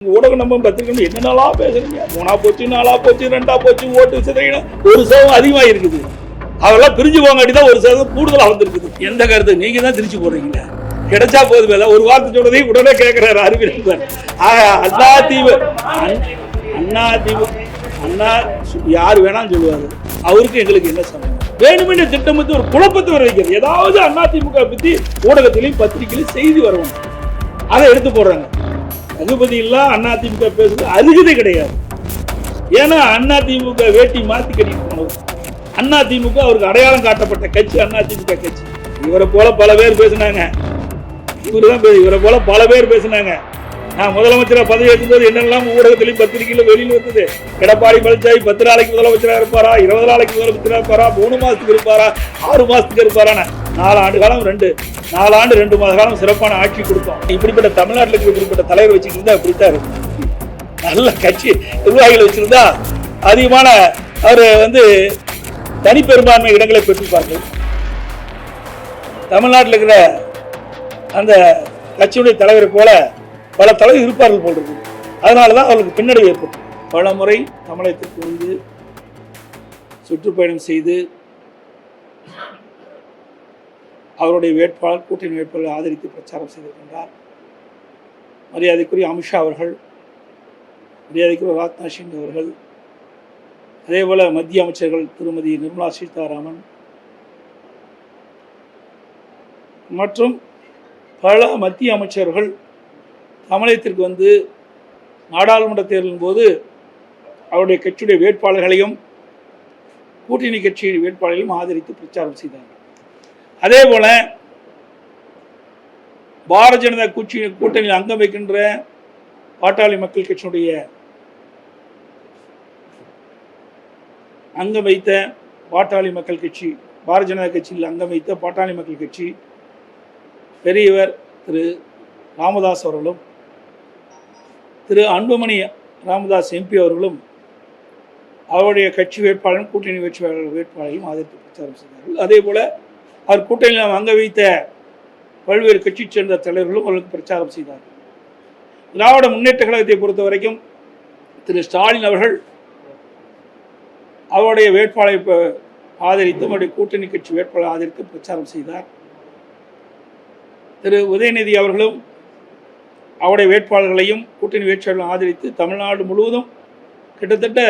ஊடகம் நம்ம பத்திரிக்கை நாளா பேசுறீங்க? மூணா போச்சு நாலா போச்சு ரெண்டா போச்சு ஓட்டு சிதைக்கணும் ஒரு சதவீதம் அதிகமா இருக்குது அதெல்லாம் பிரிஞ்சு போங்காட்டி தான் ஒரு சதவீதம் கூடுதலா வந்திருக்குது எந்த கருத்து? நீங்க தான் திருச்சி போடுறீங்க. கிடைச்சா போது இல்ல ஒரு வார்த்தை சொல்றதையும் உடனே கேட்கிறாரு அறிவியல் அண்ணா தீவு அண்ணா தீவு அண்ணா யார் வேணாலும் சொல்லுவாரு. அவருக்கு எங்களுக்கு என்ன சம்பந்தம் வேணுமென்று திட்டமிட்டு ஒரு குழப்பத்தை வர வைக்கிறது ஏதாவது அதிமுக பத்தி ஊடகத்திலையும் பத்திரிகையிலும் செய்தி வரணும் அதை எடுத்து போடுறாங்க. ரகுபதி எல்லாம் அதிமுக பேசுறது அருகதை கிடையாது. ஏன்னா அதிமுக வேட்டி மாத்தி கட்டிட்டு போனது. அதிமுக அவருக்கு அடையாளம் காட்டப்பட்ட கட்சி அதிமுக கட்சி. இவரை போல பல பேர் பேசினாங்க. இவரு தான் இவரை போல பல பேர் பேசினாங்க. நான் முதலமைச்சராக பதவி ஏற்கும்போது என்னெல்லாம் ஊடகத்திலையும் பத்திரிகையில் வெளியில் வந்தது? எடப்பாடி பழனிசாமி பத்து நாளைக்கு முதலமைச்சராக இருப்பாரா? இருபது நாளைக்கு முதலமைச்சராக இருப்பாரா? மூணு மாதத்துக்கு இருப்பாரா? ஆறு மாதத்துக்கு இருப்பாரான்னு நாலு ஆண்டு காலம் ரெண்டு. நாலு ஆண்டு ரெண்டு மாத காலம் சிறப்பான ஆட்சி கொடுத்தோம் இப்படிப்பட்ட தமிழ்நாட்டில் இருக்கிற இப்படிப்பட்ட தலைவர் வச்சுக்கிட்டு அப்படித்தான் இருக்கும். நல்ல கட்சி நிர்வாகிகள் வச்சிருந்தா அதிகமான அவர் வந்து தனிப்பெரும்பான்மை இடங்களை பெற்றிருப்பார்கள். தமிழ்நாட்டில் இருக்கிற அந்த கட்சியுடைய தலைவரை போல பல தலைவர் இருப்பார்கள் போல் இருக்குது அதனால தான் அவர்களுக்கு பின்னடைவு ஏற்பட்டு பல முறை தமிழகத்திற்கு வந்து சுற்றுப்பயணம் செய்து அவருடைய வேட்பாளர் கூட்டணி வேட்பாளரை ஆதரித்து பிரச்சாரம் செய்திருக்கின்றார். மரியாதைக்குரிய அமித்ஷா அவர்கள் மரியாதைக்குரிய ராஜ்நாத் சிங் அவர்கள் அதேபோல மத்திய அமைச்சர்கள் திருமதி நிர்மலா சீதாராமன் மற்றும் பல மத்திய அமைச்சர்கள் தமிழகத்திற்கு வந்து நாடாளுமன்ற தேர்தலின் போது அவருடைய கட்சியுடைய வேட்பாளர்களையும் கூட்டணி கட்சி வேட்பாளர்களையும் ஆதரித்து பிரச்சாரம் செய்தார்கள். அதே போல பாரதிய ஜனதா கட்சி கூட்டணியில் அங்கம் வைக்கின்ற பாட்டாளி மக்கள் கட்சியினுடைய அங்கம் வைத்த பாட்டாளி மக்கள் கட்சி பாரதிய ஜனதா கட்சியில் அங்கம் வைத்த பாட்டாளி மக்கள் கட்சி பெரியவர் திரு ராமதாஸ் அவர்களும் திரு அன்புமணி ராமதாஸ் எம்பி அவர்களும் அவருடைய கட்சி வேட்பாளரும் கூட்டணி வேட்பாளர் வேட்பாளரையும் ஆதரித்து பிரச்சாரம் செய்தார்கள். அதே போல் அவர் கூட்டணியில் அங்க வைத்த பல்வேறு கட்சியை சேர்ந்த தலைவர்களும் அவர்களுக்கு பிரச்சாரம் செய்தார்கள். திராவிட முன்னேற்ற கழகத்தை பொறுத்த வரைக்கும் திரு ஸ்டாலின் அவர்கள் அவருடைய வேட்பாளரை ஆதரித்து அவருடைய கூட்டணி கட்சி வேட்பாளர் ஆதரித்து பிரச்சாரம் செய்தார். திரு உதயநிதி அவர்களும் அவருடைய வேட்பாளர்களையும் கூட்டணி வேட்பாளர்களையும் ஆதரித்து தமிழ்நாடு முழுவதும் கிட்டத்தட்ட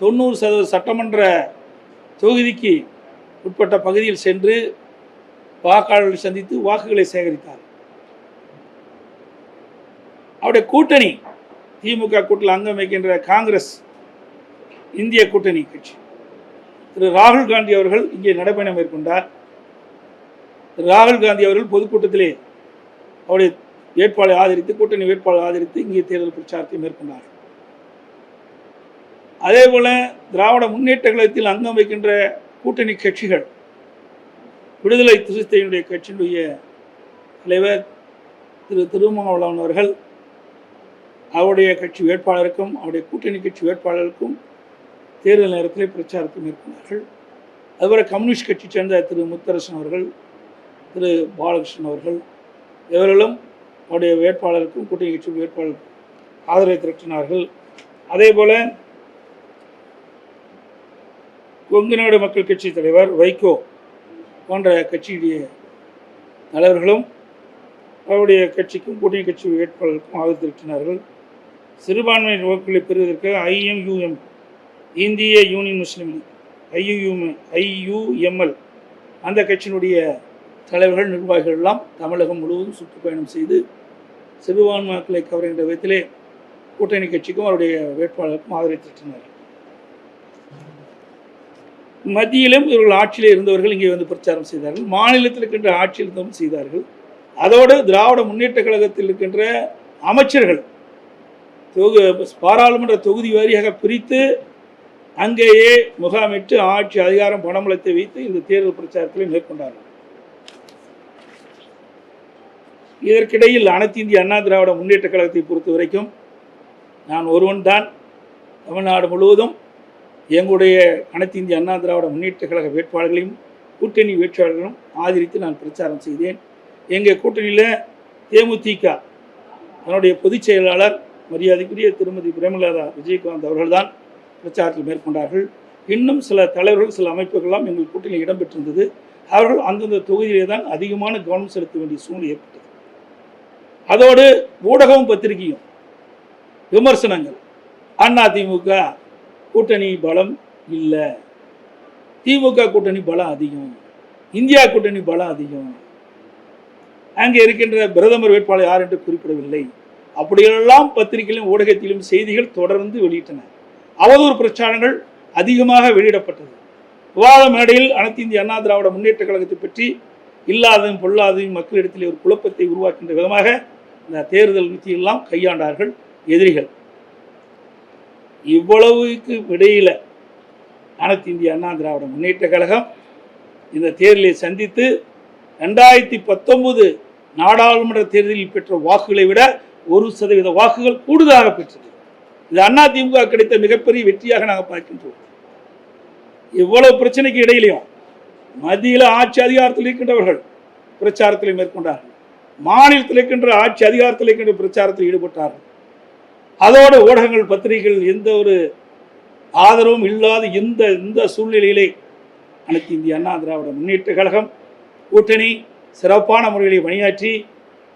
தொண்ணூறு சதவீத சட்டமன்ற தொகுதிக்கு உட்பட்ட பகுதியில் சென்று வாக்காளர்களை சந்தித்து வாக்குகளை சேகரித்தார். அவருடைய கூட்டணி திமுக கூட்டில் அங்கம் வைக்கின்ற காங்கிரஸ் இந்திய கூட்டணி கட்சி. திரு ராகுல் காந்தி அவர்கள் இங்கே நடைபயணம் மேற்கொண்டார். ராகுல் காந்தி அவர்கள் பொதுக்கூட்டத்திலே அவருடைய வேட்பாளரை ஆதரித்து கூட்டணி வேட்பாளரை ஆதரித்து இங்கே தேர்தல் பிரச்சாரத்தை மேற்கொண்டார்கள். அதே போல திராவிட முன்னேற்ற கழகத்தில் அங்கம் வைக்கின்ற கூட்டணி கட்சிகள் விடுதலை சிறுத்தையினுடைய கட்சியினுடைய தலைவர் திரு திருமாவளவன் அவர்கள் அவருடைய கட்சி வேட்பாளருக்கும் அவருடைய கூட்டணி கட்சி வேட்பாளருக்கும் தேர்தல் நேரத்தில் பிரச்சாரத்தை மேற்கொண்டார்கள். அதுபோல கம்யூனிஸ்ட் கட்சி சேர்ந்த திரு முத்தரசன் அவர்கள் திரு பாலகிருஷ்ணன் அவர்கள் இவர்களும் அவருடைய வேட்பாளருக்கும் கூட்டணி கட்சி வேட்பாளருக்கும் ஆதரவை திரட்டினார்கள். அதே போல கொங்கு நாடு மக்கள் கட்சி தலைவர் வைகோ போன்ற கட்சியுடைய தலைவர்களும் அவருடைய கட்சிக்கும் கூட்டணி கட்சி வேட்பாளருக்கும் ஆதரவு திரட்டினார்கள். சிறுபான்மை வாக்குகளை பெறுவதற்கு ஐஎம்யூஎம் இந்திய யூனியன் முஸ்லீம் ஐயுஎம் ஐயுஎம்எல் அந்த கட்சியினுடைய தலைவர்கள் நிர்வாகிகள் எல்லாம் தமிழகம் முழுவதும் சுற்றுப்பயணம் செய்து சிறுபான்மை மக்களை கவர்கின்ற விதத்திலே கூட்டணி கட்சிக்கும் அவருடைய வேட்பாளருக்கும் ஆதரவு திரட்டினார்கள் மத்தியிலும் இவர்கள் ஆட்சியில் இருந்தவர்கள் இங்கே வந்து பிரச்சாரம் செய்தார்கள். மாநிலத்தில் இருக்கின்ற ஆட்சியில் இருந்தவர்கள் செய்தார்கள். அதோடு திராவிட முன்னேற்ற கழகத்தில் இருக்கின்ற அமைச்சர்கள் தொகு பாராளுமன்ற தொகுதி வாரியாக பிரித்து அங்கேயே முகாமிட்டு ஆட்சி அதிகாரம் பணமளத்தை வைத்து இந்த தேர்தல் பிரச்சாரத்தில் மேற்கொண்டார்கள். இதற்கிடையில் அனைத்து இந்திய அண்ணா திராவிட முன்னேற்ற கழகத்தை பொறுத்த வரைக்கும் நான் ஒருவன் தான் தமிழ்நாடு முழுவதும் எங்களுடைய அனைத்து இந்திய அண்ணா திராவிட முன்னேற்ற கழக வேட்பாளர்களையும் கூட்டணி வேட்பாளர்களும் ஆதரித்து நான் பிரச்சாரம் செய்தேன். எங்கள் கூட்டணியில் தேமுதிக அதனுடைய பொதுச் செயலாளர் மரியாதைக்குரிய திருமதி பிரேமலதா விஜயகாந்த் அவர்கள்தான் பிரச்சாரத்தில் மேற்கொண்டார்கள். இன்னும் சில தலைவர்கள் சில அமைப்புகள்லாம் எங்கள் கூட்டணியில் இடம்பெற்றிருந்தது. அவர்கள் அந்தந்த தொகுதியிலே தான் அதிகமான கவனம் செலுத்த வேண்டிய சூழ்நிலை ஏற்பட்டது. அதோடு ஊடகம் பத்திரிகையும் விமர்சனங்கள். அண்ணா திமுக கூட்டணி பலம் இல்லை. திமுக கூட்டணி பலம் அதிகம். இந்தியா கூட்டணி பலம் அதிகம். அங்கே இருக்கின்ற பிரதமர் வேட்பாளர் யார் என்று குறிப்பிடவில்லை. அப்படியெல்லாம் பத்திரிகையிலும் ஊடகத்திலும் செய்திகள் தொடர்ந்து வெளியிட்டன. அவதூறு பிரச்சாரங்கள் அதிகமாக வெளியிடப்பட்டது. விவாத மேடையில் அனைத்து இந்திய அண்ணா திராவிட முன்னேற்ற கழகத்தை பற்றி இல்லாததும் பொல்லாததும் மக்களிடத்தில் ஒரு குழப்பத்தை உருவாக்கின்ற விதமாக இந்த தேர்தல் யுத்தியெல்லாம் கையாண்டார்கள் எதிரிகள். இவ்வளவுக்கு இடையில் அனைத்து இந்திய அண்ணா திராவிட முன்னேற்ற கழகம் இந்த தேர்தலை சந்தித்து ரெண்டாயிரத்தி பத்தொன்பது நாடாளுமன்ற தேர்தலில் பெற்ற வாக்குகளை விட ஒரு சதவீத வாக்குகள் கூடுதலாக பெற்றது. இது அண்ணா திமுக கிடைத்த மிகப்பெரிய வெற்றியாக நாங்கள் பார்க்கின்றோம். இவ்வளவு பிரச்சனைக்கு இடையிலையும் மத்தியில் ஆட்சி அதிகாரத்தில் இருக்கின்றவர்கள் பிரச்சாரத்தில் மேற்கொண்டார்கள். மாநிலத்தில் இருக்கின்ற ஆட்சி அதிகாரத்தில் இருக்கின்ற பிரச்சாரத்தில் ஈடுபட்டார்கள் அதோடு ஊடகங்கள் பத்திரிகைகள் எந்த ஒரு ஆதரவும் இல்லாத இந்த இந்த சூழ்நிலையிலே அனைத்து இந்திய அண்ணா திராவிட முன்னேற்ற கழகம் கூட்டணி சிறப்பான முறையில் பணியாற்றி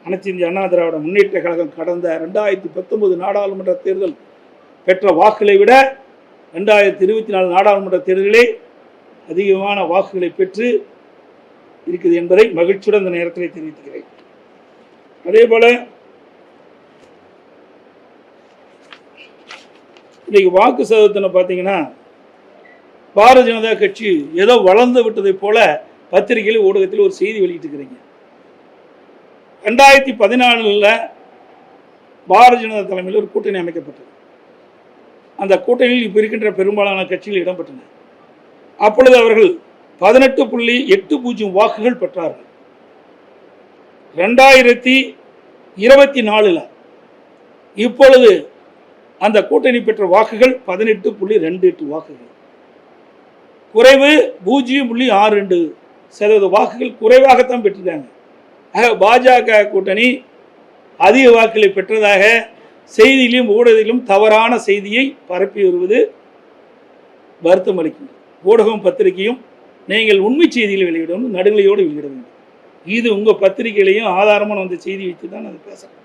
அனைத்து இந்திய அண்ணா திராவிட முன்னேற்ற கழகம் கடந்த ரெண்டாயிரத்தி பத்தொன்பது நாடாளுமன்ற தேர்தல் பெற்ற வாக்குகளை விட ரெண்டாயிரத்தி இருபத்தி நாலு நாடாளுமன்ற தேர்தலிலே அதிகமான வாக்குகளை பெற்று இருக்குது என்பதை மகிழ்ச்சியுடன் இந்த நேரத்தில் தெரிவித்துக்கிறேன். அதே போல இன்னைக்கு வாக்கு சதவீதத்தை பார்த்தீங்கன்னா பாரதிய ஜனதா கட்சி ஏதோ வளர்ந்து விட்டதை போல பத்திரிகையில் ஊடகத்தில் ஒரு செய்தி வெளியிட்டிருக்கிறீங்க ரெண்டாயிரத்தி பதினாலில் பாரதிய ஜனதா தலைமையில் ஒரு கூட்டணி அமைக்கப்பட்டது. அந்த கூட்டணியில் இப்போ இருக்கின்ற பெரும்பாலான கட்சிகள் இடம்பெற்றன. அப்பொழுது அவர்கள் பதினெட்டு புள்ளி எட்டு பூஜ்ஜியம் வாக்குகள் பெற்றார்கள். ரெண்டாயிரத்தி இருபத்தி நாலில் இப்பொழுது அந்த கூட்டணி பெற்ற வாக்குகள் பதினெட்டு புள்ளி ரெண்டு எட்டு வாக்குகள். குறைவு பூஜ்ஜியம் புள்ளி ஆறு ரெண்டு சதவீத வாக்குகள் குறைவாகத்தான் பெற்றிருக்காங்க. ஆக பாஜக கூட்டணி அதிக வாக்குகளை பெற்றதாக செய்தியிலும் ஊடகத்திலும் தவறான செய்தியை பரப்பி வருவது வருத்தம் அளிக்கின்றது ஊடகம் பத்திரிகையும் நீங்கள் உண்மை செய்திகளை வெளியிடணும் நடுநிலையோடு வெளியிட வேண்டும். இது உங்கள் பத்திரிகையிலையும் ஆதாரமான வந்து செய்தி வைத்து தான் நான் பேசுகிறேன்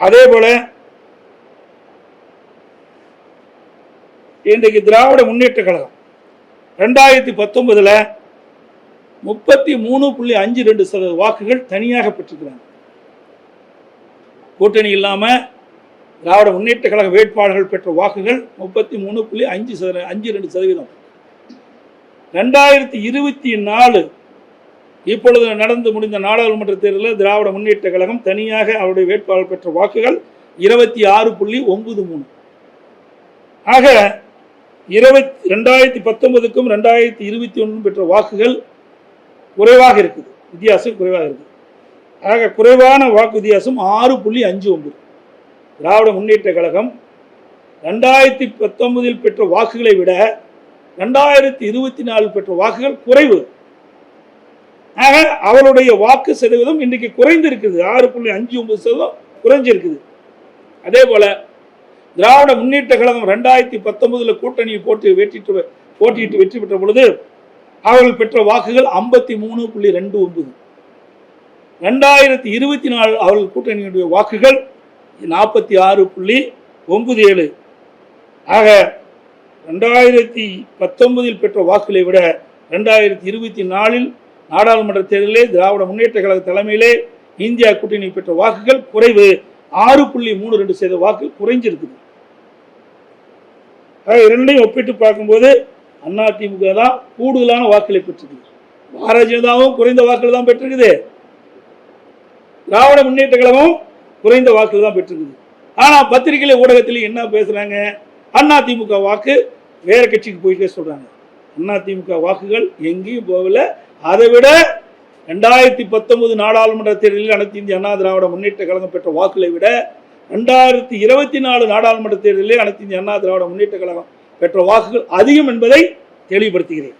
அதே போல இன்றைக்கு திராவிட முன்னேற்ற கழகம் ரெண்டாயிரத்தி பத்தொன்பதில் முப்பத்தி மூணு புள்ளி அஞ்சு ரெண்டு சதவீத வாக்குகள் தனியாக பெற்றிருக்கிறாங்க. கூட்டணி இல்லாமல் திராவிட முன்னேற்ற கழக வேட்பாளர்கள் பெற்ற வாக்குகள் முப்பத்தி மூணு புள்ளி அஞ்சு சதவீத அஞ்சு ரெண்டு சதவீதம். ரெண்டாயிரத்தி இருபத்தி நாலு இப்பொழுது நடந்து முடிந்த நாடாளுமன்ற தேர்தலில் திராவிட முன்னேற்ற கழகம் தனியாக அவருடைய வேட்பாளர் பெற்ற வாக்குகள் இருபத்தி ஆறு புள்ளி ஒன்பது மூணு. ஆக இருபத்தி ரெண்டாயிரத்தி பத்தொன்பதுக்கும் ரெண்டாயிரத்தி இருபத்தி ஒன்றும் பெற்ற வாக்குகள் குறைவாக இருக்குது. வித்தியாசம் குறைவாக இருக்குது. ஆக குறைவான வாக்கு வித்தியாசம் ஆறு புள்ளி அஞ்சு ஒன்பது. திராவிட முன்னேற்ற கழகம் ரெண்டாயிரத்தி பத்தொன்பதில் பெற்ற வாக்குகளை விட ரெண்டாயிரத்தி இருபத்தி நாலு பெற்ற வாக்குகள் குறைவு. ஆக அவருடைய வாக்கு சதவீதம் இன்றைக்கு குறைந்து இருக்குது ஆறு புள்ளி அஞ்சு ஒன்பது சதவீதம் குறைஞ்சிருக்குது. அதே போல திராவிட முன்னேற்ற கழகம் ரெண்டாயிரத்தி பத்தொன்பதுல கூட்டணியை போட்டு வெற்றிட்டு போட்டியிட்டு வெற்றி பெற்ற பொழுது அவர்கள் பெற்ற வாக்குகள் ஐம்பத்தி மூணு புள்ளி ரெண்டு ஒன்பது. ரெண்டாயிரத்தி இருபத்தி நாலு அவர்கள் கூட்டணியுடைய வாக்குகள் நாற்பத்தி ஆறு புள்ளி ஒன்பது ஏழு. ஆக ரெண்டாயிரத்தி பத்தொன்பதில் பெற்ற வாக்குகளை விட ரெண்டாயிரத்தி இருபத்தி நாலில் நாடாளுமன்ற தேர்தலிலே திராவிட முன்னேற்ற கழக தலைமையிலே இந்தியா கூட்டணி பெற்ற வாக்குகள் குறைவு. ஆறு புள்ளி மூணு ரெண்டு சதவீத வாக்கு குறைஞ்சிருக்குது. இரண்டையும் ஒப்பிட்டு பார்க்கும்போது அதிமுக தான் கூடுதலான வாக்குகளை பெற்றிருக்குது. பாரதிய ஜனதாவும் குறைந்த வாக்குகள் தான் பெற்றிருக்குது. திராவிட முன்னேற்ற கழகம் குறைந்த வாக்குகள் தான் பெற்றிருக்குது. ஆனால் பத்திரிகையில ஊடகத்தில் என்ன பேசுறாங்க? அதிமுக வாக்கு வேற கட்சிக்கு போயிட்டே சொல்றாங்க. அதிமுக வாக்குகள் எங்கேயும் போகல. அதை விட ரெண்டாயிரத்தி பத்தொன்பது நாடாளுமன்ற தேர்தலில் அனைத்து இந்திய அண்ணா திராவிட முன்னேற்ற கழகம் பெற்ற வாக்குகளை விட ரெண்டாயிரத்தி இருபத்தி நாலு நாடாளுமன்ற தேர்தலில் அனைத்து இந்திய அண்ணா திராவிட முன்னேற்ற கழகம் பெற்ற வாக்குகள் அதிகம் என்பதை தெளிவுபடுத்துகிறேன்.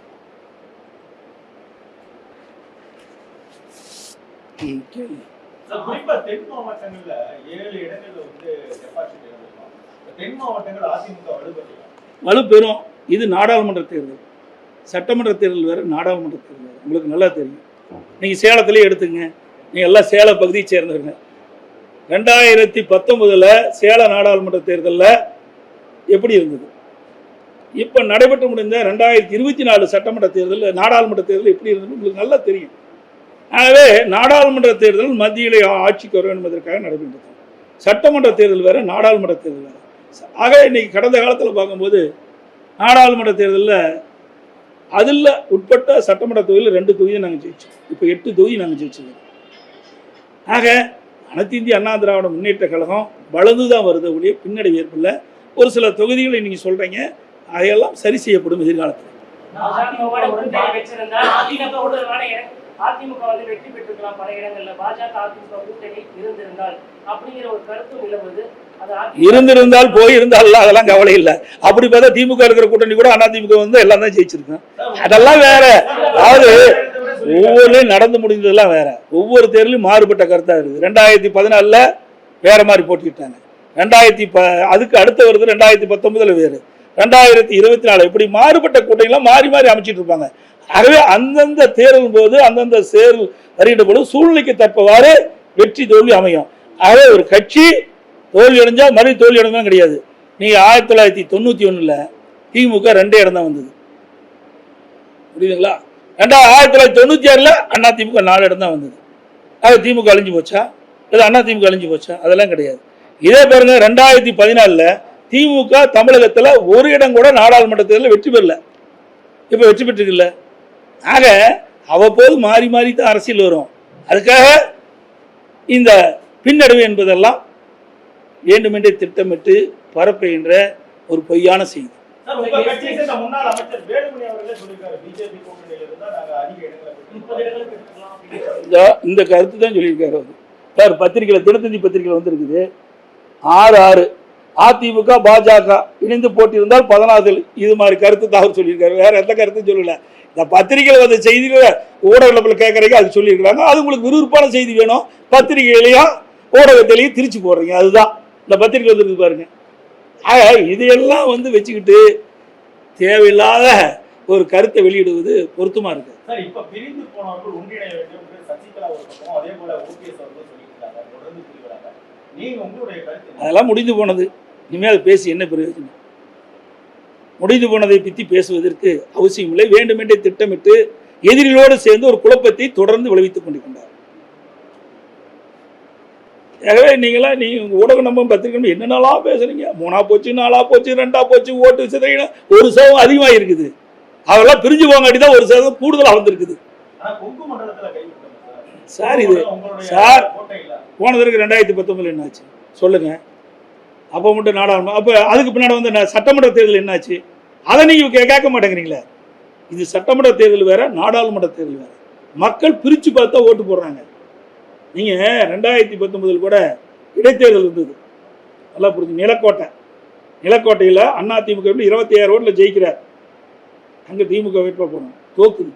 வலுப்பெறும். இது நாடாளுமன்ற தேர்தல். சட்டமன்ற தேர்தல் வேறு நாடாளுமன்ற தேர்தல் வேறு. உங்களுக்கு நல்லா தெரியும். நீங்கள் சேலத்திலே எடுத்துங்க. நீங்கள் எல்லாம் சேலம் பகுதியை சேர்ந்தவங்க. ரெண்டாயிரத்தி பத்தொன்பதில் சேலம் நாடாளுமன்ற தேர்தலில் எப்படி இருந்தது? இப்போ நடைபெற்று முடிந்த ரெண்டாயிரத்தி இருபத்தி நாலு சட்டமன்ற தேர்தல் நாடாளுமன்ற தேர்தல் எப்படி இருந்தது? உங்களுக்கு நல்லா தெரியும். ஆகவே நாடாளுமன்ற தேர்தல் மத்தியில் ஆட்சிக்கு வர வேண்டும் என்பதற்காக நடைபெற்றது. சட்டமன்ற தேர்தல் வேறு நாடாளுமன்ற தேர்தல் வேறு. ஆக இன்னைக்கு கடந்த காலத்தில் பார்க்கும்போது நாடாளுமன்ற தேர்தலில் அதில் உட்பட்ட சட்டமன்ற தொகுதியில் ரெண்டு தொகுதியை நாங்கள் ஜெயிச்சோம். இப்போ எட்டு தொகுதி நாங்கள் ஜெயிச்சிருக்கோம் ஆக அனைத்து இந்திய அண்ணா திராவிட முன்னேற்ற கழகம் வலது தான் வருது ஒழிய பின்னடைவு ஏற்படல ஒரு சில தொகுதிகளை நீங்கள் சொல்கிறீங்க அதையெல்லாம் சரி செய்யப்படும் எதிர்காலத்தில். அதிமுக வந்து வெற்றி பெற்றிருக்கலாம் பல பாஜக அதிமுக கூட்டணி இருந்திருந்தால் அப்படிங்கிற ஒரு கருத்து நிலவுது. இருந்திருந்தால் போயிருந்தால் அதெல்லாம் கவலை இல்லை. அப்படி பார்த்தா திமுக இருக்கிற கூட்டணி கூட அண்ணா திமுக வந்து எல்லாம் தான் ஜெயிச்சிருக்கோம் அதெல்லாம் வேற. அதாவது ஒவ்வொருலையும் நடந்து முடிந்ததெல்லாம் வேற. ஒவ்வொரு தேர்தலையும் மாறுபட்ட கருத்தா இருக்குது. ரெண்டாயிரத்தி பதினாலுல வேற மாதிரி போட்டிக்கிட்டாங்க ரெண்டாயிரத்தி ப அதுக்கு அடுத்த வருது ரெண்டாயிரத்தி பத்தொன்பதுல வேறு. ரெண்டாயிரத்தி இருபத்தி நாலு இப்படி மாறுபட்ட கூட்டணிலாம் மாறி மாறி அமைச்சிட்டு இருப்பாங்க. ஆகவே அந்தந்த தேர்தல் போது அந்தந்த தேர்தல் வருகின்ற பொழுது சூழ்நிலைக்கு தப்பவாறு வெற்றி தோல்வி அமையும். ஆகவே ஒரு கட்சி தோல்வி அடைஞ்சால் மறுபடியும் தோல்வி அடைஞ்சாலும் கிடையாது. நீங்கள் ஆயிரத்தி தொள்ளாயிரத்தி தொண்ணூற்றி ஒன்றில் திமுக ரெண்டே இடம் தான் வந்தது. புரியுதுங்களா? ரெண்டா ஆயிரத்தி தொள்ளாயிரத்தி தொண்ணூற்றி ஆறில் அண்ணா திமுக நாலு இடம் தான் வந்தது. அது திமுக அழிஞ்சு போச்சா? இல்லை அண்ணா திமுக அழிஞ்சு போச்சா? அதெல்லாம் கிடையாது. இதே பாருங்க ரெண்டாயிரத்தி பதினாலில் திமுக தமிழகத்தில் ஒரு இடம் கூட நாடாளுமன்ற தேர்தலில் வெற்றி பெறல. இப்போ வெற்றி பெற்றுக்கல ஆக அவ்வப்போது மாறி மாறி தான் அரசியல் வரும். அதுக்காக இந்த பின்னடைவு என்பதெல்லாம் வேண்டுமென்றே திட்டமிட்டு பரப்புகின்ற ஒரு பொய்யான செய்தி. இந்த கருத்து தான் சொல்லியிருக்காரு அவர். சார் பத்திரிகையில் தினத்தந்தி பத்திரிகையில் வந்திருக்குது. ஆறு ஆறு. அதிமுக பாஜக இணைந்து போட்டியிருந்தால் பதினாறு. இது மாதிரி கருத்து தான் அவர் சொல்லியிருக்காரு. வேற எந்த கருத்தும் சொல்லல. இந்த பத்திரிகையில் வந்த செய்திகளை ஊடகத்தில் கேட்குறீங்க அது சொல்லியிருக்கிறாங்க. அது உங்களுக்கு விறுவிறுப்பான செய்தி வேணும். பத்திரிகையிலையும் ஊடகத்திலையும் திரிச்சு போடுறீங்க. அதுதான். இந்த பத்திரிகை வந்துருக்கு பாருங்க. ஆக இதையெல்லாம் வந்து வச்சுக்கிட்டு தேவையில்லாத ஒரு கருத்தை வெளியிடுவது பொருத்தமா இருக்கு? அதெல்லாம் முடிந்து போனது. இனிமேல் பேசி என்ன பிரயோஜனம்? முடிந்து போனதை பற்றி பேசுவதற்கு அவசியமில்லை. வேண்டுமென்றே திட்டமிட்டு எதிரிகளோடு சேர்ந்து ஒரு குழப்பத்தை தொடர்ந்து விளைவித்துக் கொண்டிருக்கின்றார் ஆகவே நீங்களாம் நீ உங்க ஊடகம் நம்ம பத்திரிக்கை என்னென்னலாம் பேசுறீங்க? மூணா போச்சு நாலா போச்சு ரெண்டா போச்சு ஓட்டு சிதையின ஒரு சதவீதம் அதிகமாக இருக்குது அதெல்லாம் பிரிஞ்சு போங்காட்டி தான் ஒரு சதவீதம் கூடுதலாக வந்திருக்குது சார். இது சார். போனதற்கு ரெண்டாயிரத்தி பத்தொன்பதுல என்னாச்சு? சொல்லுங்க. அப்போ மட்டும் நாடாளுமன்றம் அப்போ அதுக்கு பின்னாடி வந்து ந- சட்டமன்ற தேர்தல் என்னாச்சு? அதை நீங்கள் கேட்க மாட்டேங்கிறீங்களே. இது சட்டமன்ற தேர்தல் வேற நாடாளுமன்ற தேர்தல் வேற. மக்கள் பிரித்து பார்த்தா ஓட்டு போடுறாங்க. நீங்கள் ரெண்டாயிரத்தி பத்தொன்பதில் கூட இடைத்தேர்தல் இருந்தது. நல்லா புரிஞ்சு நிலக்கோட்டை. நிலக்கோட்டையில் அண்ணா திமுக எப்படி இருபத்தி ஆயிரம் ஓட்டில் ஜெயிக்கிறார். அங்கே திமுக வேட்பாக போகணும் தோக்குது.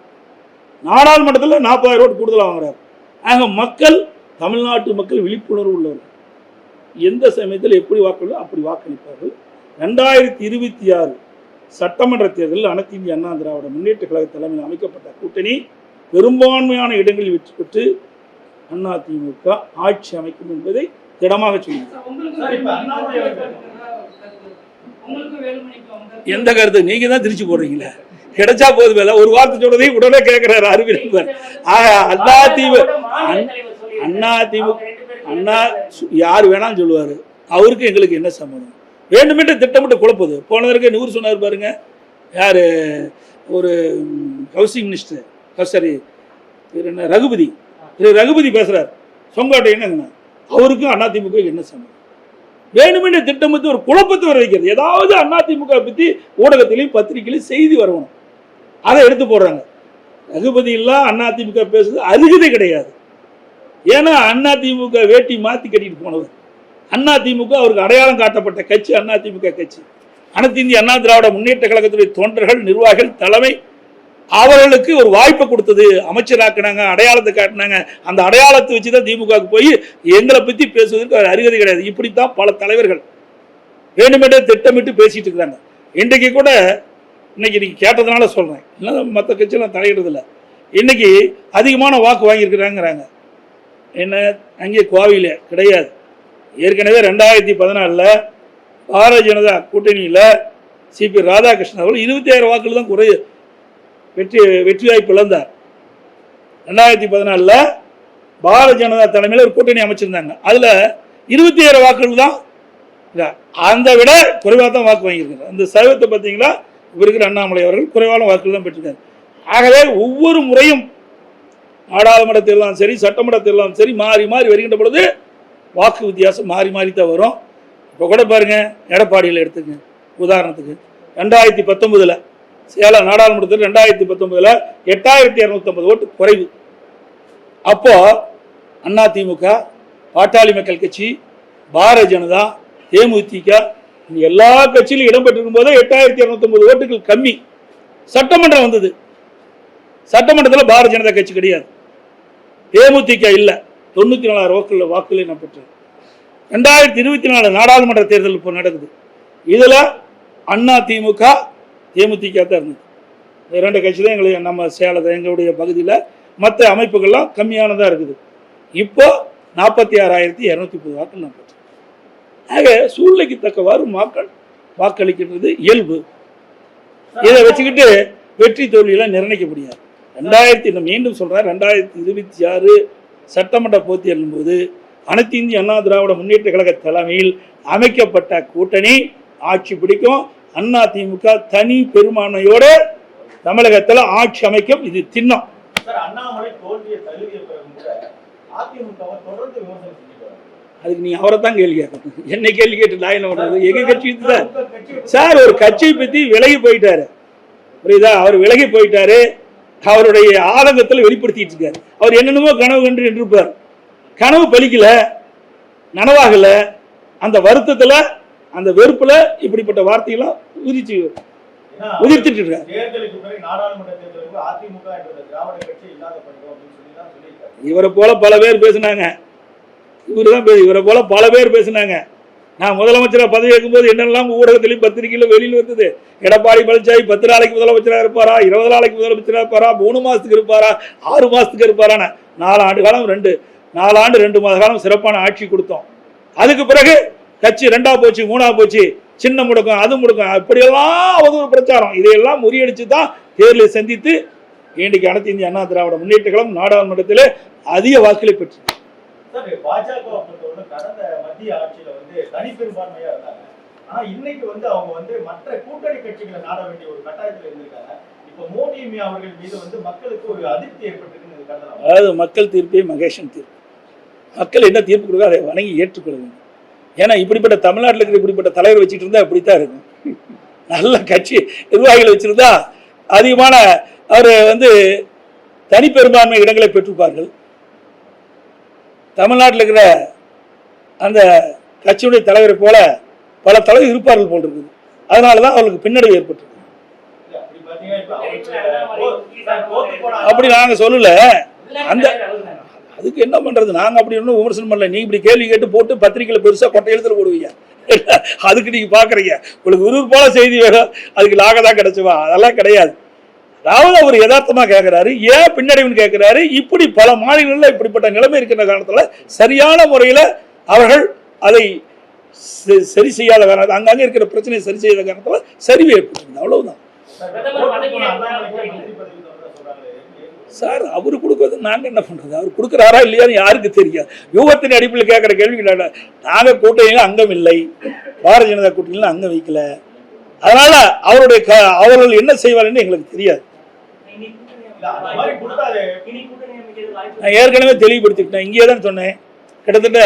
நாடாளுமன்றத்தில் நாற்பதாயிரம் ஓட்டு கூடுதலாக வாங்குறாரு. ஆக மக்கள் தமிழ்நாட்டு மக்கள் விழிப்புணர்வு உள்ளவர்கள். எந்த சமயத்தில் எப்படி வாக்களோ அப்படி வாக்களிப்பார்கள். ரெண்டாயிரத்தி இருபத்தி ஆறு சட்டமன்ற தேர்தலில் அனைத்து இந்திய அண்ணா திராவிட முன்னேற்ற கழக தலைமையில் அமைக்கப்பட்ட கூட்டணி பெரும்பான்மையான இடங்களில் வெற்றி பெற்று அண்ணா திமுக ஆட்சி அமைக்கும் என்பதை திடமாக அவங்க எந்த கருத்து? நீங்க தான் திருச்சி போடுறீங்களே. கிடைச்சா போதும் வேலை. ஒரு வார்த்தை சொல்றதையும் உடனே கேட்கிறாரு அறிவியல் ஆக அண்ணா திமுக அண்ணா திமுக அண்ணா சு- யார் வேணாலும் சொல்லுவார். அவருக்கு எங்களுக்கு என்ன சம்மதம்? வேண்டுமென்று திட்டமிட்டு குழப்புது. போன தடவை நூறு சொன்னார் பாருங்க. யார்? ஒரு ஹவுசிங் மினிஸ்டர் சாரி என்ன? ரகுபதி. இது ரகுபதி பேசுகிறார் சொங்காட்டை என்னங்கண்ணா அவருக்கும் அதிமுக என்ன சம்மதம் வேணுமென்று திட்டமிட்டு ஒரு குழப்பத்தை வர வைக்கிறது. ஏதாவது அதிமுக பற்றி ஊடகத்திலையும் பத்திரிகையிலையும் செய்தி வரணும். அதை எடுத்து போடுறாங்க. ரகுபதி எல்லாம் அதிமுக பேசுறது அருகதை கிடையாது. ஏன்னா அண்ணா திமுக வேட்டி மாற்றி கட்டிட்டு போனவர். அண்ணா திமுக அவருக்கு அடையாளம் காட்டப்பட்ட கட்சி அண்ணா திமுக கட்சி. அனைத்து இந்திய அண்ணா திராவிட முன்னேற்ற கழகத்துடைய தொண்டர்கள் நிர்வாகிகள் தலைமை அவர்களுக்கு ஒரு வாய்ப்பை கொடுத்தது. அமைச்சராக்குனாங்க அடையாளத்தை காட்டினாங்க. அந்த அடையாளத்தை வச்சு தான் திமுகவுக்கு போய் எங்களை பற்றி பேசுவதற்கு அவர் அருகதை கிடையாது. இப்படித்தான் பல தலைவர்கள் வேண்டுமென்றே திட்டமிட்டு பேசிட்டு இருக்கிறாங்க. இன்றைக்கு கூட இன்னைக்கு நீங்கள் கேட்டதுனால சொல்கிறேன் இல்லை மற்ற கட்சியெல்லாம் தலையிடுறதில்ல இன்னைக்கு அதிகமான வாக்கு வாங்கியிருக்கிறாங்கிறாங்க. என்ன? அங்கே கோவையில் கிடையாது. ஏற்கனவே ரெண்டாயிரத்தி பதினாலில் பாரதிய ஜனதா கூட்டணியில் சிபி ராதாகிருஷ்ணன் அவர்கள் இருபத்தி ஆயிரம் வாக்குகள் தான் குறையுது வெற்றி வெற்றி வாய்ப்பு இழந்தார் ரெண்டாயிரத்தி பதினாலில் பாரதிய ஜனதா தலைமையில் ஒரு கூட்டணி அமைச்சிருந்தாங்க. அதில் இருபத்தி ஏழு வாக்குகள் தான் அந்த விட குறைவாக தான் வாக்கு வாங்கியிருக்காங்க. அந்த சைவத்தை பார்த்தீங்களா இருக்கிற அண்ணாமலை அவர்கள் குறைவான வாக்குகள் தான் பெற்றிருக்காங்க ஆகவே ஒவ்வொரு முறையும் நாடாளுமன்ற தேர்தலும் சரி சட்டமன்ற தேர்தலும் சரி மாறி மாறி வருகின்ற பொழுது வாக்கு வித்தியாசம் மாறி மாறி தான் வரும். இப்போ கூட பாருங்கள் எடப்பாடியில் எடுத்துங்க உதாரணத்துக்கு. ரெண்டாயிரத்தி பத்தொம்பதில் சேலம் நாடாளுமன்றத்தில் ரெண்டாயிரத்தி பத்தொன்பதுல எட்டாயிரத்தி இரநூத்தம்பது ஓட்டு குறைவு. அப்போ அண்ணா திமுக பாட்டாளி மக்கள் கட்சி பாரதிய ஜனதா தேமுதிக எல்லா கட்சியிலும் இடம்பெற்றிருக்கும் போதே எட்டாயிரத்தி இரநூத்தம்பது ஓட்டுகள் கம்மி. சட்டமன்றம் வந்தது. சட்டமன்றத்தில் பாரதிய ஜனதா கட்சி கிடையாது. தேமுதிக இல்லை. தொண்ணூற்றி நாலாயிரம் வாக்குகள் வாக்குகளை நான் ரெண்டாயிரத்தி இருபத்தி நாலு நாடாளுமன்ற தேர்தல் இப்போ நடக்குது. இதில் அண்ணா திமுக தேமுதிக தான் இருந்தது. ரெண்டு கட்சி தான் எங்களுக்கு நம்ம சேலத்தை எங்களுடைய பகுதியில் மற்ற அமைப்புகள்லாம் கம்மியானதாக இருக்குது. இப்போ நாற்பத்தி ஆறாயிரத்தி இரநூத்தி முப்பது வாக்கள் நான் ஆக சூழ்நிலைக்கு தக்கவாறு மக்கள் வாக்களிக்கின்றது இயல்பு. இதை வச்சுக்கிட்டு வெற்றி தோல்வியெல்லாம் நிர்ணயிக்க முடியாது. ரெண்டாயிரத்தி நான் மீண்டும் சொல்கிறேன் ரெண்டாயிரத்தி இருபத்தி ஆறு சட்டமன்ற போட்டி போது அனைத்து இந்திய அண்ணா திராவிட முன்னேற்ற கழக தலைமையில் அமைக்கப்பட்ட கூட்டணி ஆட்சி பிடிக்கும். அண்ணா திமுக தனி பெரும்பான்மையோட தமிழகத்தில் ஆட்சி அமைக்கும். இது திண்ணம். அதுக்கு நீ அவரை தான் கேள்வி கேட்கணும். என்ன கேள்வி கேட்டு நான் என்ன பண்ணுறது எங்க கட்சி சார் ஒரு கட்சியை பத்தி விலகி போயிட்டாரு. புரியுதா? அவர் விலகி போயிட்டாரு. அவருடைய ஆதங்கத்தில் வெளிப்படுத்திட்டு இருக்காரு. அவர் என்னென்னமோ கனவு கண்டு நின்றுப்பார் கனவு பலிக்கல நனவாகல. அந்த வருத்தத்துல அந்த வெறுப்புல இப்படிப்பட்ட வார்த்தையெல்லாம் உதிச்சு உதிர்த்துட்டு சொல்லியிருக்காரு. இவரை போல பல பேர் பேசினாங்க. இவரு தான் இவரை போல பல பேர் பேசினாங்க. நான் முதலமைச்சராக பதவி ஏற்கும்போது என்னெல்லாம் ஊடகத்திலையும் பத்திரிகையிலும் வெளியில் வந்தது. எடப்பாடி பழனிசாமி பத்து நாளைக்கு முதலமைச்சராக இருப்பாரா? இருபது நாளைக்கு முதலமைச்சராக இருப்பாரா? மூணு மாசத்துக்கு இருப்பாரா? ஆறு மாசத்துக்கு இருப்பாரான்னு நாலு ஆண்டு காலம் ரெண்டு நாலு ஆண்டு ரெண்டு மாத காலம் சிறப்பான ஆட்சி கொடுத்தோம். அதுக்கு பிறகு கட்சி ரெண்டா போச்சு மூணா போச்சு. சின்ன முடக்கம் அது முடக்கம் அப்படியெல்லாம் அவதூறு பிரச்சாரம். இதையெல்லாம் முறியடிச்சு தான் தேர்தலை சந்தித்து இன்றைக்கு அனைத்து இந்திய அண்ணா திராவிட முன்னேற்ற கழகம் நாடாளுமன்றத்தில் அதிக வாக்குகளை பெற்று இன்னைக்கு வந்து அவங்க வந்து மற்ற கூட்டணி கட்சிகளை நாட வேண்டிய ஒரு கட்டாயத்துல இருந்திருக்காங்க. இப்ப மோடி அவர்கள் மீது வந்து மக்களுக்கு ஒரு அதிருப்தி ஏற்பட்டிருக்குன்னு கருதலாம்? அதாவது மக்கள் தீர்ப்பே மகேஷன் தீர்ப்பு. மக்கள் என்ன தீர்ப்பு கொடுக்க அதை வணங்கி ஏற்றுக்கொள்ள வேண்டும். ஏன்னா இப்படிப்பட்ட தமிழ்நாட்டில் இருக்கிற இப்படிப்பட்ட தலைவர் வச்சுட்டு இருந்தா இப்படித்தான் இருக்கும். நல்ல கட்சி நிர்வாகிகள் வச்சிருந்தா அதிகமான அவர் வந்து தனிப்பெரும்பான்மை இடங்களை பெற்றிருப்பார்கள். தமிழ்நாட்டில் இருக்கிற அந்த கட்சியுடைய தலைவரை போல பல தலைவர் இருப்பார்கள் போல் இருக்குது அதனால தான் அவர்களுக்கு பின்னடைவு ஏற்பட்டிருக்கு. அப்படி நாங்கள் சொல்லல. அந்த அதுக்கு என்ன பண்ணுறது நாங்கள் அப்படி ஒன்றும் விமர்சனம் பண்ணல. நீ இப்படி கேள்வி கேட்டு போட்டு பத்திரிக்கையில் பெருசாக கொட்டை எழுத்துல போடுவீங்க. அதுக்கு நீங்கள் பார்க்குறீங்க உங்களுக்கு விறுவிறு செய்தி வேணும். அதுக்கு லாக தான் கிடைச்சுவா அதெல்லாம் கிடையாது. அதாவது அவர் யதார்த்தமாக கேட்குறாரு ஏன் பின்னடைவுன்னு கேட்குறாரு இப்படி பல மாநிலங்களில் இப்படிப்பட்ட நிலைமை இருக்கின்ற காரணத்தில் சரியான முறையில் அவர்கள் அதை சரி செய்யாத காரணம் அங்கங்கே இருக்கிற பிரச்சனையை சரி செய்யாத காரணத்தில் சரிவு ஏற்பட்டிருக்கு அவ்வளவுதான். சார் அவர் கொடுக்கறது நாங்க என்ன பண்ணுறது அவர் கொடுக்குறாரா இல்லையான்னு யாருக்கு தெரியாது. யூகத்தின் அடிப்பில் கேட்குற கேள்வி இல்லை நாங்க கூட்டணியில அங்கம் இல்லை. பாரதிய ஜனதா கூட்டணியில் அங்கம் வைக்கல. அதனால் அவருடைய க அவர்கள் என்ன செய்வார்னு எங்களுக்கு தெரியாது. நான் ஏற்கனவே தெளிவுபடுத்திக்கிட்டேன். இங்கே தான் சொன்னேன். கிட்டத்தட்ட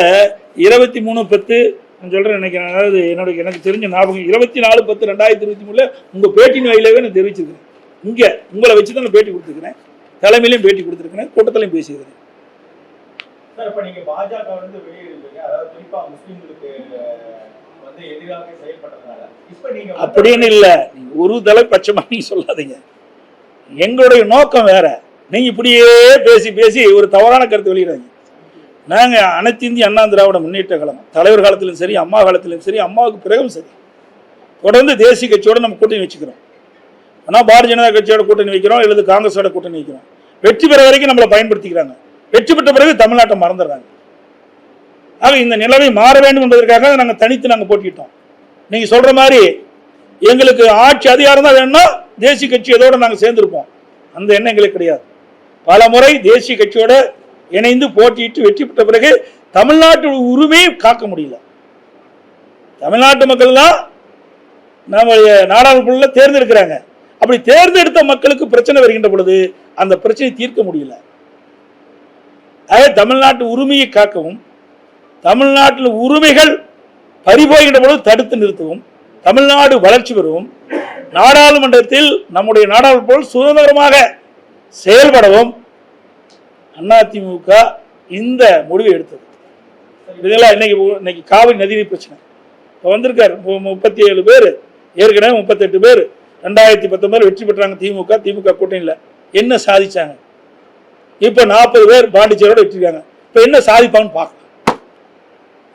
இருபத்தி மூணு பத்து நான் சொல்கிறேன் நினைக்கிறேன். அதாவது என்னோட எனக்கு தெரிஞ்ச ஞாபகம் இருபத்தி நாலு பத்து ரெண்டாயிரத்தி இருபத்தி மூணுல உங்கள் பேட்டின் வாயிலாவே நான் தெரிவிச்சிருக்கிறேன். இங்கே உங்களை வச்சு தான் நான் பேட்டி கொடுத்துருக்கிறேன். தலைமையிலையும் பேட்டி கொடுத்துருக்கிறேன் கூட்டத்திலையும் பேசியிருக்கிறேன். சார் இப்ப நீங்க பாஜக வந்து வெளியிடுறீங்க அதாவது குறிப்பா முஸ்லிம்களுக்கு அஹ், வந்து எதிராக செயல்பட்டதுனால. இப்ப நீங்க வந்து- அப்படின்னு இல்லை. நீங்க ஒரு தலை பட்சமா நீங்க சொல்லாதீங்க. எங்களுடைய நோக்கம் வேற. நீங்க இப்படியே பேசி பேசி ஒரு தவறான கருத்து வெளியிடாங்க நாங்க அனைத்து இந்திய அண்ணா திராவிட முன்னேற்ற கழகம். தலைவர் காலத்திலும் சரி அம்மா காலத்திலும் சரி அம்மாவுக்கு பிறகும் சரி. தொடர்ந்து தேசிய கட்சியோட நம்ம கூட்டணி வச்சுக்கிறோம். ஆனால் பாரதிய ஜனதா கட்சியோட கூட்டணி வைக்கிறோம் அல்லது காங்கிரஸோட கூட்டணி வைக்கிறோம். வெற்றி பெற வரைக்கும் நம்மளை பயன்படுத்திக்கிறாங்க. வெற்றி பெற்ற பிறகு தமிழ்நாட்டை மறந்துடுறாங்க. ஆக இந்த நிலைமை மாற வேண்டும் என்பதற்காக நாங்கள் தனித்து நாங்கள் போட்டிட்டோம் நீங்கள் சொல்கிற மாதிரி எங்களுக்கு ஆட்சி அதிகாரம் தான் வேணும்னா தேசிய கட்சி இதோட நாங்கள் சேர்ந்துருப்போம். அந்த எண்ணம் எங்களுக்கு கிடையாது. பல முறை தேசிய கட்சியோட இணைந்து போட்டியிட்டு வெற்றி பெற்ற பிறகு தமிழ்நாட்டு உரிமையை காக்க முடியல. தமிழ்நாட்டு மக்கள் தான் நம்முடைய நாடாளுமன்ற தேர்ந்தெடுக்கிறாங்க. அப்படி தேர்ந்தெடுத்த மக்களுக்கு பிரச்சனை வருகின்ற பொழுது அந்த பிரச்சனையை தீர்க்க முடியல. அதே தமிழ்நாட்டு உரிமையை காக்கவும் தமிழ்நாட்டில் உரிமைகள் பறிபோகின்ற பொழுது தடுத்து நிறுத்தவும் தமிழ்நாடு வளர்ச்சி பெறவும் நாடாளுமன்றத்தில் நம்முடைய நாடாளுமன்ற சுதந்திரமாக செயல்படவும் அதிமுக இந்த முடிவை எடுத்தது. இதெல்லாம் இன்னைக்கு இன்னைக்கு காவிரி நதிநீர் பிரச்சனை. இப்போ வந்திருக்காரு மு- முப்பத்தி ஏழு பேர் ஏற்கனவே முப்பத்தெட்டு பேர். ரெண்டாயிரத்தி பத்தொன்பது வெற்றி பெற்றாங்க திமுக. திமுக கூட்டணியில் என்ன சாதிச்சாங்க? இப்போ நாற்பது பேர் பாண்டிச்சேரியோட வெற்றிருக்காங்க இப்போ என்ன சாதிப்பாங்கன்னு பார்க்கலாம்.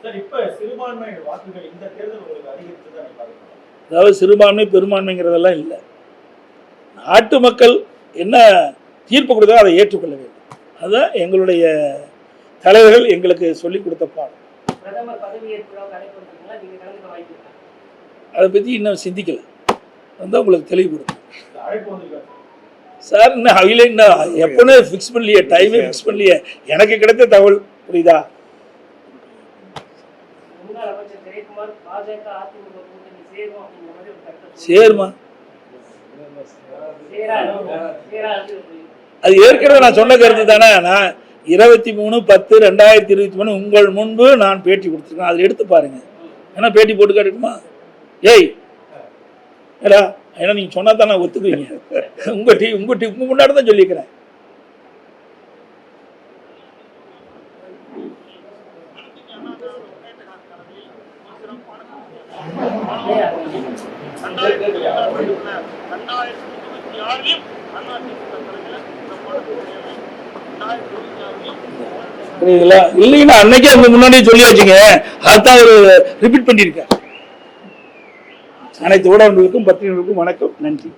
சார் இப்ப சிறுபான்மை வாக்குகள் இந்த தேர்தல் உங்களுக்கு அதிகரிச்சு தான் பாருங்க அதாவது சிறுபான்மை பெரும்பான்மைங்கிறதெல்லாம் இல்லை. நாட்டு மக்கள் என்ன தீர்ப்பு கொடுத்தோ அதை ஏற்றுக்கொள்ள வேண்டும் அதுதான் எங்களுடைய தலைவர்கள் எங்களுக்கு சொல்லிக் கொடுத்த பாடம்? அதை பற்றி இன்னும் சிந்திக்கல. வந்து உங்களுக்கு தெளிவுபடுத்தும் சார் இன்னும் இன்னும் எப்போனே ஃபிக்ஸ் பண்ணலையே டைமே ஃபிக்ஸ் பண்ணலையே. எனக்கு கிடைத்த தகவல் புரியுதா? சேரும் அது ஏற்கனவே நான் சொன்ன கருத்து தானே. நான் இருபத்தி மூணு பத்து ரெண்டாயிரத்தி இருபத்தி மூணு உங்கள் முன்பு நான் பேட்டி கொடுத்துருக்கேன். அதில் எடுத்து பாருங்க. ஏன்னா பேட்டி போட்டு காட்டுமா ஏய் ஏடா ஏன்னா நீங்கள் சொன்னால் தான் நான் ஒத்துக்குவீங்க? உங்கள் டீ உங்கள் டீ உங்கள் முன்னாடி தான் சொல்லியிருக்கிறேன். புரியுதுங்களா? இல்லைன்னா அன்னைக்கே உங்க முன்னாடியே சொல்லியாச்சுங்க. அதுதான் அவர் ரிப்பீட் பண்ணியிருக்கேன். அனைத்து ஊடகங்களுக்கும் பத்திரிகைகளுக்கும் வணக்கம் நன்றி.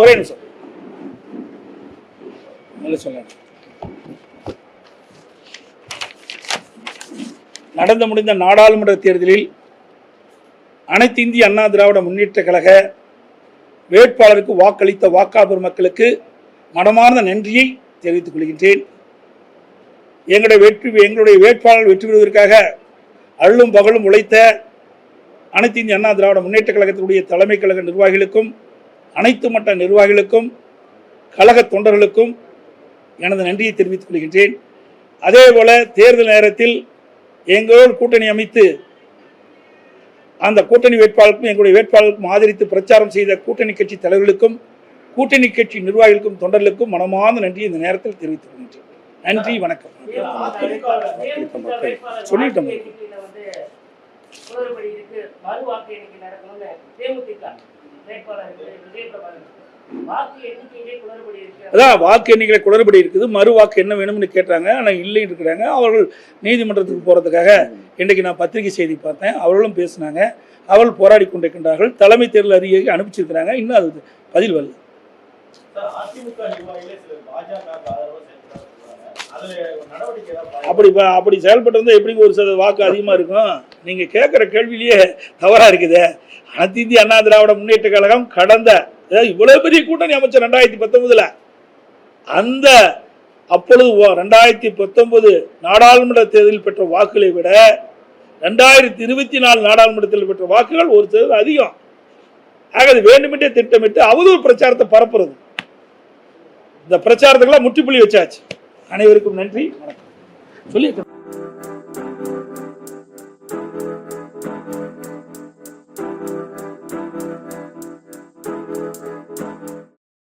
ஒரே நிமிஷம். நல்ல சொல்ல நடந்து முடிந்த நாடாளுமன்ற தேர்தலில் அனைத்து இந்திய அண்ணா திராவிட முன்னேற்ற கழக வேட்பாளருக்கு வாக்களித்த வாக்காளர் மக்களுக்கு மனமார்ந்த நன்றியை தெரிவித்துக் கொள்கின்றேன். எங்களுடைய வெற்றி எங்களுடைய வேட்பாளர் வெற்றி பெறுவதற்காக அள்ளும் பகலும் உழைத்த அனைத்து இந்திய அண்ணா திராவிட முன்னேற்ற கழகத்தினுடைய தலைமை கழக நிர்வாகிகளுக்கும் அனைத்து மட்ட நிர்வாகிகளுக்கும் கழக தொண்டர்களுக்கும் எனது நன்றியை தெரிவித்துக் கொள்கின்றேன். அதேபோல தேர்தல் நேரத்தில் எங்களோடு கூட்டணி அமைத்து அந்த கூட்டணி வேட்பாளருக்கும் எங்களுடைய வேட்பாளருக்கும் ஆதரித்து பிரச்சாரம் செய்த கூட்டணி கட்சி தலைவர்களுக்கும் கூட்டணி கட்சி நிர்வாகிகளுக்கும் தொண்டர்களுக்கும் மனமார்ந்த நன்றியை இந்த நேரத்தில் தெரிவித்துக் கொள்கின்றேன். நன்றி வணக்கம். சொல்லிட்டோம். குளறுபடி இருக்கு மறு வாக்கு எண்ணிக்கை நடக்கணும்னு தேமுதிக வேட்பாளர் விஜயபிரபாகர் அதான் வாக்கு எண்ணிக்கையில் குளறுபடி இருக்குது மறு வாக்கு என்ன வேணும்னு கேட்டாங்க ஆனால் இல்லைன்னு இருக்கிறாங்க. அவர்கள் நீதிமன்றத்துக்கு போகிறதுக்காக இன்றைக்கு நான் பத்திரிகை செய்தி பார்த்தேன் அவர்களும் பேசினாங்க. அவர்கள் போராடி கொண்டிருக்கின்றார்கள் தலைமை தேர்தல் அறிக்கையை அனுப்பிச்சிருக்கிறாங்க இன்னும் அது பதில் வரல. அப்படி அப்படி செயல்பட்டு வந்தால் எப்படி ஒரு சத வாக்கு அதிகமாக இருக்கும்? நீங்கள் கேட்குற கேள்வியிலேயே தவறாக இருக்குது. அனைத்து இந்திய அண்ணா திராவிட முன்னேற்ற கழகம் கடந்த இவ்வளோ பெரிய கூட்டணி அமைச்சர் ரெண்டாயிரத்தி பத்தொன்பதுல. அந்த அப்பொழுது ஓ- ரெண்டாயிரத்தி பத்தொன்பது நாடாளுமன்ற தேர்தலில் பெற்ற வாக்குகளை விட ரெண்டாயிரத்தி இருபத்தி நாலு நாடாளுமன்றத்தில் பெற்ற வாக்குகள் ஒரு தேர்தல் அதிகம். ஆக அது வேண்டுமென்றே திட்டமிட்டு அவதூறு பிரச்சாரத்தை பரப்புறது. இந்த பிரச்சாரத்துக்கெல்லாம் முற்றுப்புள்ளி வச்சாச்சு. அனைவருக்கும் நன்றி வணக்கம். சொல்லியிருக்கேன்